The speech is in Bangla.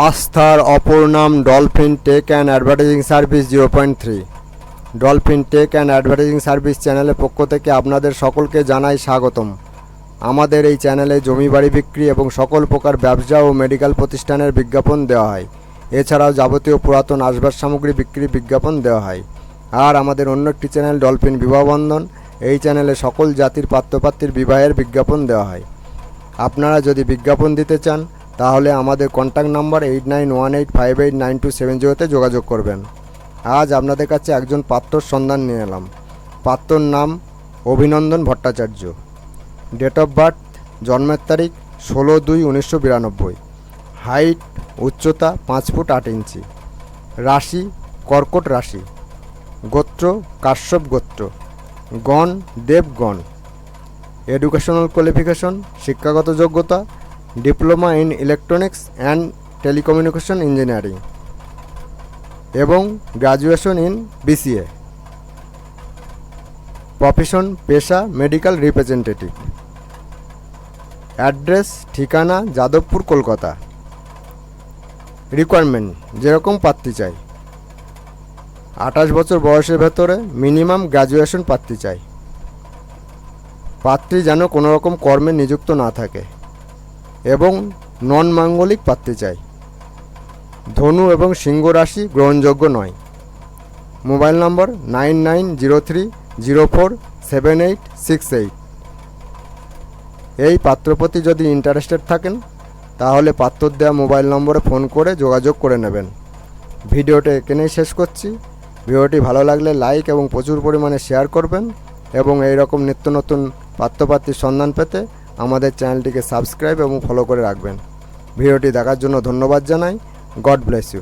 আস্থার অপর নাম Dolphin Tech and Advertising Service zero point three. Dolphin Tech and Advertising Service চ্যানেলের পক্ষ থেকে আপনাদের সকলকে জানাই স্বাগতম। আমাদের এই চ্যানেলে জমি, বাড়ি বিক্রি এবং সকল প্রকার ব্যবসা ও মেডিকেল প্রতিষ্ঠানের বিজ্ঞাপন দেওয়া হয়। এছাড়াও যাবতীয় পুরাতন আসবাস সামগ্রী বিক্রি বিজ্ঞাপন দেওয়া হয়। আর আমাদের অন্য একটি চ্যানেল ডলফিন বিবাহ বন্ধন, এই চ্যানেলে সকল জাতির পাত্রপাত্রীর বিবাহের বিজ্ঞাপন দেওয়া হয়। আপনারা যদি বিজ্ঞাপন দিতে চান তাহলে আমাদের contact number eight nine one eight five eight nine two seven জিরোতে যোগাযোগ করবেন। আজ আপনাদের কাছে একজন পাত্রর সন্ধান নিয়ে এলাম। পাত্রর নাম অভিনন্দন ভট্টাচার্য। ডেট অফ বার্থ জন্মের তারিখ ষোলো দুই উনিশশো বিরানব্বই। হাইট উচ্চতা পাঁচ ফুট আট ইঞ্চি। রাশি, কর্কট রাশি। গোত্র, কাশ্যপ গোত্র। গণ, দেবগণ। এডুকেশনাল কোয়ালিফিকেশন শিক্ষাগত যোগ্যতা diploma in electronics and telecommunication engineering এবং গ্র্যাজুয়েশন ইন বিসিএ। প্রফেশন, পেশা, মেডিকেল রিপ্রেজেন্টেটিভ। অ্যাড্রেস, ঠিকানা, যাদবপুর, কলকাতা। রিকোয়ারমেন্ট, যেরকম প্রার্থী চাই। আঠাশ বছর বয়সের ভেতরে মিনিমাম গ্র্যাজুয়েশন প্রার্থী চাই। প্রার্থী যেন কোনো রকম কর্মে নিযুক্ত না থাকে। এবং নন মাঙ্গলিক প্রার্থী চাই ধনু এবং সিংহ রাশি গ্রহণযোগ্য নয়। Mobile number nine nine zero three zero four seven eight six eight. এই পাত্রপতি যদি ইন্টারেস্টেড থাকেন, তাহলে পাত্র দেওয়া মোবাইল নম্বরে ফোন করে যোগাযোগ করে নেবেন। ভিডিওটা এখানেই শেষ করছি। ভিডিওটি ভালো লাগলে লাইক এবং প্রচুর পরিমাণে শেয়ার করবেন এবং এই রকম নিত্য নতুন পাত্রপাত্রীর সন্ধান পেতে আমাদের চ্যানেলটিকে সাবস্ক্রাইব এবং ফলো করে রাখবেন। ভিডিওটি দেখার জন্য ধন্যবাদ জানাই। God bless you.